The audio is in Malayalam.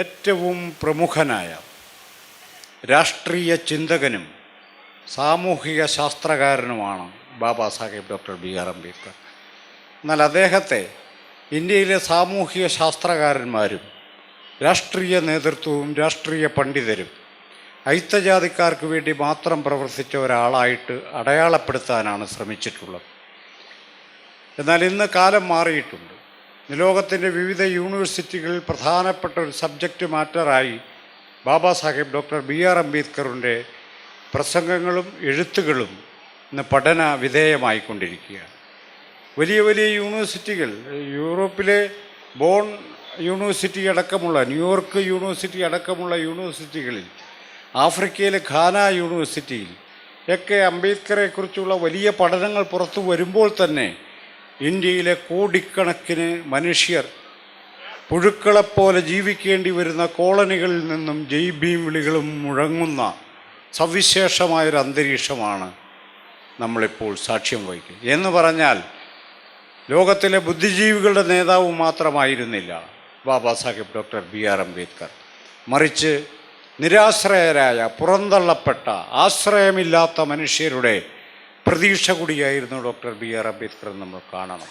ഏറ്റവും പ്രമുഖനായ രാഷ്ട്രീയ ചിന്തകനും സാമൂഹിക ശാസ്ത്രകാരനുമാണ് Baba Saheb doctor B R Ambedkar. എന്നാൽ അദ്ദേഹത്തെ ഇന്ത്യയിലെ സാമൂഹിക ശാസ്ത്രകാരന്മാരും രാഷ്ട്രീയ നേതൃത്വവും രാഷ്ട്രീയ പണ്ഡിതരും ഐത്തജാതിക്കാർക്ക് വേണ്ടി മാത്രം പ്രവർത്തിച്ച ഒരാളായിട്ട് അടയാളപ്പെടുത്താനാണ് ശ്രമിച്ചിട്ടുള്ളത്. എന്നാൽ ഇന്ന് കാലം മാറിയിട്ടുണ്ട് ലോകത്തിന്റെ വിവിധ യൂണിവേഴ്സിറ്റികളിൽ പ്രധാനപ്പെട്ട ഒരു subject മാറ്ററായി Baba Saheb doctor B R അംബേദ്കറിന്റെ പ്രസംഗങ്ങളും എഴുത്തുകളും ഇന്ന് പഠന വിധേയമായിക്കൊണ്ടിരിക്കുകയാണ്. വലിയ വലിയ യൂണിവേഴ്സിറ്റികൾ യൂറോപ്പിലെ ബോൺ യൂണിവേഴ്സിറ്റി അടക്കമുള്ള ന്യൂയോർക്ക് യൂണിവേഴ്സിറ്റി അടക്കമുള്ള യൂണിവേഴ്സിറ്റികളിൽ ആഫ്രിക്കയിലെ ഖാന യൂണിവേഴ്സിറ്റിയിൽ ഒക്കെ അംബേദ്കറെക്കുറിച്ചുള്ള വലിയ പഠനങ്ങൾ പുറത്തു വരുമ്പോൾ തന്നെ ഇന്ത്യയിലെ കോടിക്കണക്കിന് മനുഷ്യർ പുഴുക്കളെപ്പോലെ ജീവിക്കേണ്ടി വരുന്ന കോളനികളിൽ നിന്നും ജയ് ഭീം വിളികളും മുഴങ്ങുന്ന സവിശേഷമായൊരു അന്തരീക്ഷമാണ് നമ്മളിപ്പോൾ സാക്ഷ്യം വഹിക്കുന്നത്. എന്ന് പറഞ്ഞാൽ ലോകത്തിലെ ബുദ്ധിജീവികളുടെ നേതാവ് മാത്രമായിരുന്നില്ല Baba Sahib doctor B R Ambedkar. മറിച്ച് നിരാശ്രയരായ പുറന്തള്ളപ്പെട്ട ആശ്രയമില്ലാത്ത മനുഷ്യരുടെ പ്രതീക്ഷ കൂടിയായിരുന്നു ഡോക്ടർ ബി ആർ അംബേദ്കർ നമ്മൾ കാണണം.